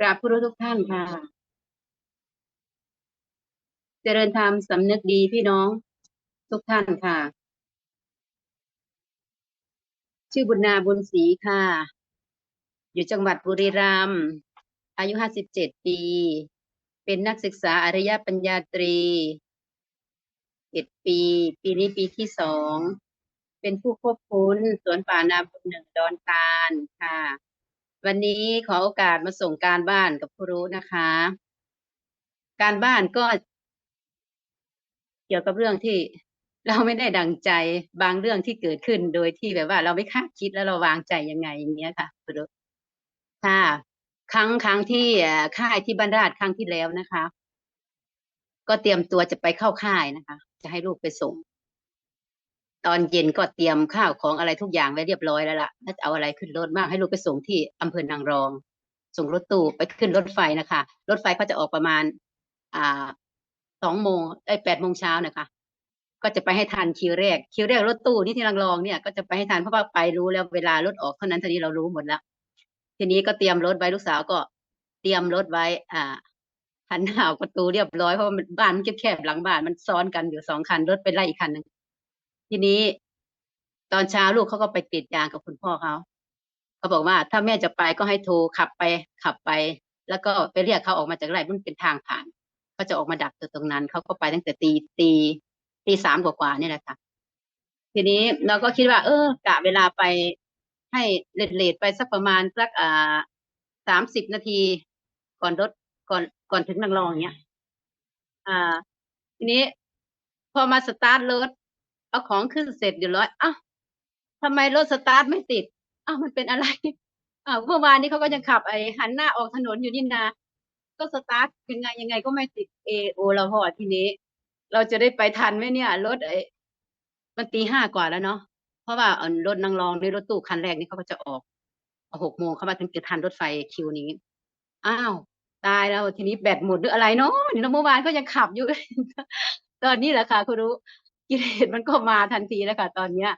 กราบผู้รู้ทุกท่านค่ะ เจริญธรรมสำนึกดีพี่น้อง ทุกท่านค่ะ ชื่อบุญนาบุญศรีค่ะ อยู่จังหวัดบุรีรัมย์อายุห้าสิบเจ็ดปี เป็นนักศึกษาอริยปัญญาตรีเจ็ดปี ปีนี้ปีที่สอง เป็นผู้ควบคุมสวนป่านาบุญหนึ่งดอนตาลค่ะ วันนี้ขอโอกาสมาส่งการบ้านกับผู้รู้นะคะ การบ้านก็ เกี่ยวกับเรื่องที่เราไม่ได้ดังใจบางเรื่องที่เกิดขึ้นโดยที่แบบว่า เราไม่คาดคิดแล้วเราวางใจยังไงอย่างเงี้ยค่ะผู้รู้ค่ะครั้งครั้งที่ค่ายที่บ้านราครั้งที่แล้วนะคะ ก็เตรียมตัวจะไปเข้าค่ายนะคะ จะให้ลูกไปส่ง ตอนเย็นก็เตรียมข้าวของอะไรทุกอย่างไว้เรียบร้อยแล้วล่ะแล้วจะเอาอะไรขึ้นรถมากให้ลูกไปส่งที่อำเภอนางรอง ส่งรถตู้ไปขึ้นรถไฟนะคะ รถไฟเขาจะออกประมาณ อ่าสองโมงไอ้แปดโมงเช้านะคะ ก็จะไปให้ทันคิวแรกคิวแรกรถตู้นี่ที่นางรองเนี่ยก็จะไปให้ทันเพราะว่าไปรู้แล้วเวลารถออกเท่านั้นเท่านี้เรารู้หมดแล้วทีนี้ก็เตรียมรถไว้ลูกสาวก็เตรียมรถไว้ อ่าหันหน้าออกประตูเรียบร้อยเพราะว่ามันบ้านมันแคบๆหลังบ้านมันซ้อนกันอยู่สองคันรถไปไล่อีกคันหนึ่ง ทีนี้ตอนเช้าลูกเขาก็ไปติดยางกับคุณพ่อเขาเขาบอกว่าถ้าแม่จะไปก็ให้โทรขับไปขับไป แล้วก็ไปเรียกเขาออกมาจากไร่มันเป็นทางผ่านเขาจะออกมาดักตัวตรงนั้นเขาก็ไปตั้งแต่ตีตีตีสามกว่าๆนี่แหละค่ะ ทีนี้เราก็คิดว่า เออกะเวลาไปให้เลทเลทไปสักประมาณสักอ่าสามสิบนาที ก่อนรถก่อนก่อนถึงนางรองเนี้ย อ่า ทีนี้พอมาสตาร์ทรถ เอาของขึ้นเสร็จเรียบร้อยอ้าวทำไมรถสตาร์ทไม่ติดอ้าวมันเป็นอะไรอ้าวเมื่อวานนี้เขาก็ยังขับไอ้หันหน้าออกถนนอยู่นี่นาก็สตาร์ทยังไงยังไงก็ไม่ติดเอโอเราพอทีนี้ เราจะได้ไปทันไหมเนี่ยรถไอ้มันตีห้ากว่าแล้วเนาะเพราะว่ารถนางรองในรถตู้คันแรกนี่เขาก็จะออกหกโมงเขามาถึงจะทันรถไฟคิวนี้อ้าวตายแล้วทีนี้แบตหมดหรืออะไรเนาะเมื่อวานก็ยังขับอยู่ ตอนนี้แหละค่ะคุณรู้ กิเลสมันก็มาทันทีแล้วค่ะตอนเนี้ย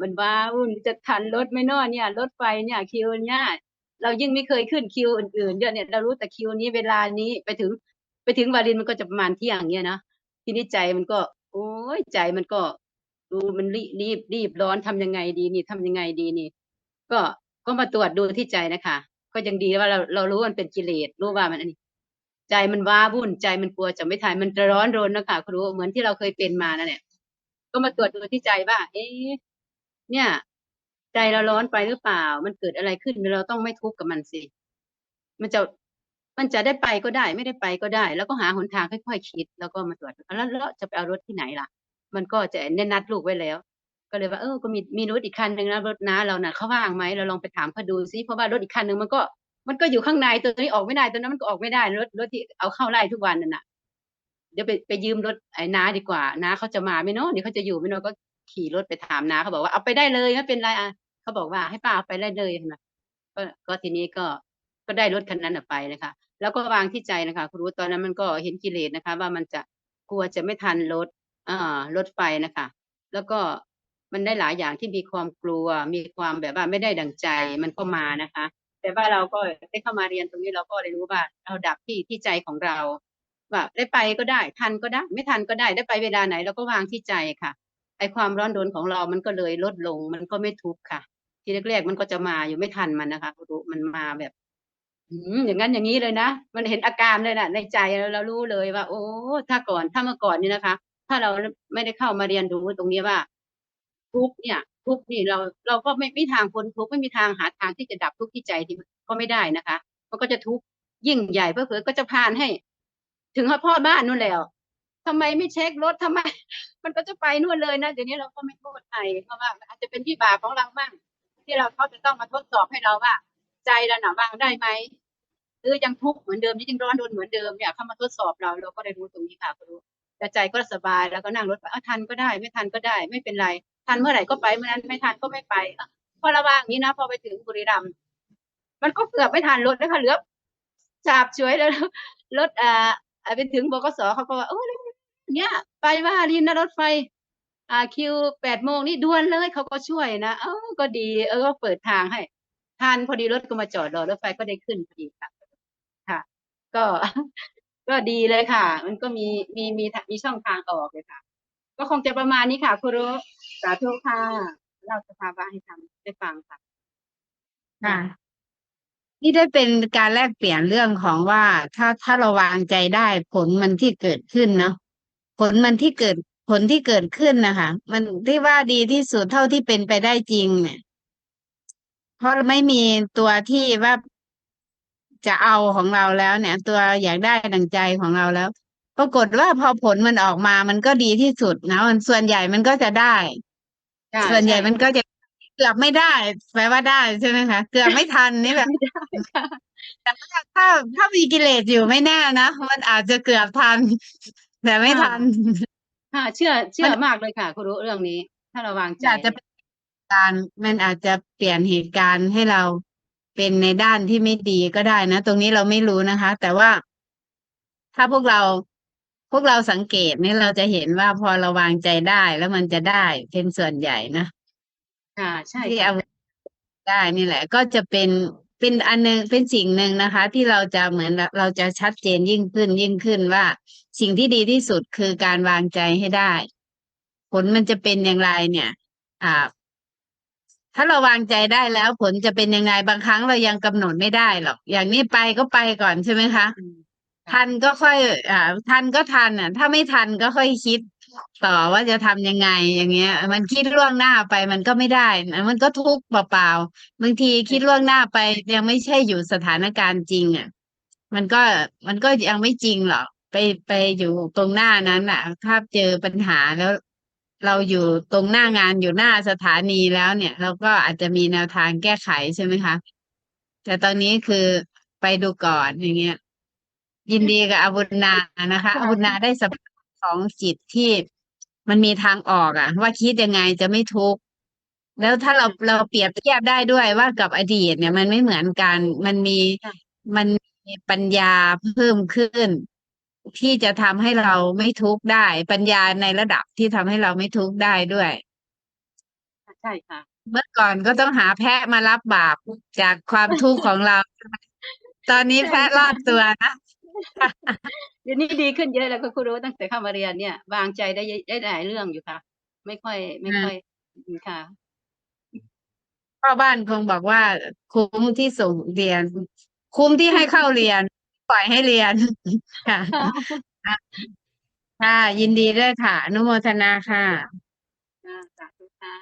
มันว่าวุ่นจะทันรถไม่นอเนี่ยรถไฟเนี่ยคิวเนี่ยเรายิ่งไม่เคยขึ้นคิวอื่นๆเยอะเนี่ยเรารู้แต่คิวนี้เวลานี้ไปถึง ไปถึงวารินมันก็จะประมาณเที่ยงเนี่ยนะทีนี้ใจมันก็ โอ้ยใจมันก็ดูมันรีบรีบรีบร้อนทำยังไงดีนี่ทำยังไงดีนี่ ก็ก็มาตรวจดูที่ใจนะคะก็ยังดีว่าเราเรารู้ว่ามันเป็นกิเลสรู้ว่ามันอันนี้ ใจมันว้าวุ่นใจมันกลัวจะไม่ทันมันจะร้อนรนนะคะคุณรู้เหมือนที่เราเคยเป็นมานั่นแหละ ก็มาตรวจดูที่ใจว่า เอ๊ะเนี่ย ใจเราร้อนไปหรือเปล่า มันเกิดอะไรขึ้นเราต้องไม่ทุกข์กับมันสิ มันจะมันจะได้ไปก็ได้ ไม่ได้ไปก็ได้ แล้วก็หาหนทางค่อยๆคิด แล้วก็มาตรวจแล้วแล้วจะไปเอารถที่ไหนล่ะ มันก็จะแน่นัดลูกไว้แล้ว ก็เลยว่าเออก็มีมีรถอีกคันหนึ่งนะรถน้าเราน่ะเขาว่างไหมเราลองไปถามเขาดูซิเพราะว่ารถอีกคันหนึ่งมันก็ มันก็อยู่ข้างในตัวนี้ออกไม่ได้ตัวนั้นมันก็ออกไม่ได้รถรถที่เอาเข้าไร่ทุกวันนั่นน่ะ เดี๋ยวไปไปยืมรถไอ้น้าดีกว่าน้าเขาจะมาไหมเนาะเดี๋ยวเขาจะอยู่ไหมเนาะก็ขี่รถไปถามน้าเขาบอกว่าเอาไปได้เลยไม่เป็นไรอะเขาบอกว่าให้ป้าเอาไปได้เลยนะก็ก็ทีนี้ก็ก็ได้รถคันนั้นไปนะคะ แล้วก็วางที่ใจนะคะคุณรู้ตอนนั้นมันก็เห็นกิเลสนะคะ ว่ามันจะกลัวจะไม่ทันรถอ่ารถไฟนะคะ แล้วก็มันได้หลายอย่างที่มีความกลัว มีความแบบว่าไม่ได้ดังใจมันก็มานะคะ แต่ว่าเราก็ได้เข้ามาเรียนตรงนี้เราก็ได้รู้ว่าเราดับที่ที่ใจของเรา ว่าได้ไปก็ได้ทันก็ได้ ไม่ทันก็ได้ได้ไปเวลาไหนเราก็วางที่ใจค่ะไอความร้อนรนของเรามันก็เลยลดลง มันก็ไม่ทุกข์ค่ะ ทีแรกๆมันก็จะมาอยู่ไม่ทันมันนะคะรู้มันมาแบบอย่างนั้นอย่างนี้เลยนะ มันเห็นอาการเลยนะในใจเราเรารู้เลยว่า โอ้ ถ้าก่อนถ้าเมื่อก่อนนี่นะคะ ถ้าเราไม่ได้เข้ามาเรียนรู้ตรงนี้ว่า ทุกข์เนี่ย ทุกข์นี่เราเราก็ไม่ไม่มีทางพ้นทุกข์ไม่มีทางหาทางที่จะดับทุกข์ที่ใจที่ก็ไม่ได้นะคะ มันก็จะทุกข์ยิ่งใหญ่เพื่อเผลอก็จะพานให้ ถึงพ่อบ้านนู่นแล้วทำไมไม่เช็ครถทำไม มันก็จะไปนู่นเลยนะเดี๋ยวนี้เราก็ไม่โทษใครเพราะว่าอาจจะเป็นที่บาปของเราบ้างที่เราเขาจะต้องมาทดสอบให้เราว่า ใจเราหนาวางได้ไหมหรือยังทุกข์เหมือนเดิมยังร้อนรนเหมือนเดิมเนี่ยเขามาทดสอบเราเราก็ได้รู้ตรงนี้ค่ะคุณรู้แต่ใจก็สบายแล้วก็นั่งรถไปอะทันก็ได้ ไม่ทันก็ได้ ไม่เป็นไร ทันเมื่อไหร่ก็ไปเมื่อนั้นไม่ทันก็ไม่ไปพอระวางนี้นะพอไปถึงบุรีรัมย์มันก็เกือบไม่ทันรถแล้วค่ะเหลือจาบช่วยแล้วรถอ่า ไปถึงบกสเขาก็ว่าโอ้เนี่ยไปว่ารินนะรถไฟ อ่าคิวแปดโมงนี่ด่วนเลยเขาก็ช่วยนะเออก็ดี เออก็เปิดทางให้ทันพอดีรถก็มาจอดรอรถไฟก็ได้ขึ้นพอดีค่ะ ก็ก็ดีเลยค่ะ มันก็มีมีมีมีช่องทางออกเลยค่ะ ก็คงจะประมาณนี้ค่ะครูรู้สาธุค่ะเล่าสภาวะให้ทำได้ฟังค่ะค่ะ นี่ได้เป็นการแลกเปลี่ยนเรื่องของว่าถ้าถ้าเราวางใจได้ผลมันที่เกิดขึ้นเนาะผลมันที่เกิดผลที่เกิดขึ้นนะคะ มันที่ว่าดีที่สุดเท่าที่เป็นไปได้จริงเนี่ยเพราะไม่มีตัวที่ว่าจะเอาของเราแล้วเนี่ย ตัวอยากได้ดังใจของเราแล้ว ปรากฏว่าพอผลมันออกมามันก็ดีที่สุดนะมันส่วนใหญ่มันก็จะได้ค่ะส่วนใหญ่ช่มันก็จะเกือบไม่ได้แปลว่าได้ใช่ไหมคะเกือบไม่ทันนี่แบบไม่ได้ค่ะแต่ถ้าถ้าถ้ามีกิเลสอยู่ไม่แน่นะมันอาจจะเกือบทัน แต่ไม่ทันค่ะเชื่อเชื่อมันมากเลยค่ะครูรู้เรื่องนี้ ถ้าเราวางใจอาจจะเป็นการมันอาจจะเปลี่ยนเหตุการณ์ให้เราเป็นในด้านที่ไม่ดีก็ได้นะ ตรงนี้เราไม่รู้นะคะ แต่ว่า ถ้าพวกเราพวกเราสังเกตเนี่ยเราจะเห็นว่าพอเราวางใจได้แล้วมันจะได้เป็นส่วนใหญ่นะ ค่ะใช่ที่ค่ะเอาได้นี่แหละ ก็จะเป็นเป็นอันหนึงเป็นสิ่งหนึ่งนะคะ ที่เราจะเหมือนเราจะชัดเจนยิ่งขึ้นยิ่งขึ้นว่า สิ่งที่ดีที่สุดคือการวางใจให้ได้ ผลมันจะเป็นอย่างไรเนี่ย อ่า ถ้าเราวางใจได้แล้ว ผลจะเป็นยังไงบางครั้งเรายังกำหนดไม่ได้หรอก อย่างนี้ไปก็ไปก่อนใช่ไหมคะ อืมทันก็ค่อย อ่า ทันก็ทันอะ ถ้าไม่ทันก็ค่อยคิด ต่อว่าจะทำยังไงอย่างเงี้ย มันคิดล่วงหน้าไปมันก็ไม่ได้นมันก็ทุกข์เปล่าๆบางทีคิดล่วงหน้าไปยังไม่ใช่อยู่สถานการณ์จริงอะ มันก็มันก็ยังไม่จริงหรอกไปไปอยู่ตรงหน้านั้นอะ ถ้าเจอปัญหาแล้ว เราอยู่ตรงหน้างานอยู่หน้าสถานีแล้วเนี่ย เราก็อาจจะมีแนวทางแก้ไขใช่ไหมคะ แต่ตอนนี้คือไปดูก่อนอย่างเงี้ยยินดีกับอาบุญนานะคะอาบุญนาได้สภาพ ของจิตที่มันมีทางออกอะว่าคิดยังไงจะไม่ทุกข์แล้วถ้าเราเราเปรียบเทียบได้ด้วยว่ากับอดีตเนี่ย มันไม่เหมือนกัน มันมีมันมีปัญญาเพิ่มขึ้น ที่จะทำให้เราไม่ทุกข์ได้ ปัญญาในระดับที่ทำให้เราไม่ทุกข์ได้ด้วยใช่ค่ะ เมื่อก่อนก็ต้องหาแพะมารับบาปจากความทุกข์ของเรา ตอนนี้แพะรอดตัวนะ เดี๋ยวนี้ดีขึ้นเยอะแล้วก็ครูรู้ตั้งแต่เข้ามาเรียนเนี่ย วางใจได้เยอะได้หลายเรื่องอยู่ค่ะ ไม่ค่อย ไม่ค่อยค่ะพ่อบ้านคงบอกว่า คุ้มที่ส่งเรียน คุ้มที่ให้เข้าเรียน ปล่อยให้เรียนค่ะค่ะ ยินดีด้วยค่ะอนุโมทนาค่ะค่ะสาธุค่ะ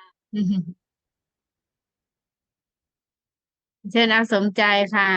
เชิญอาสมใจค่ะ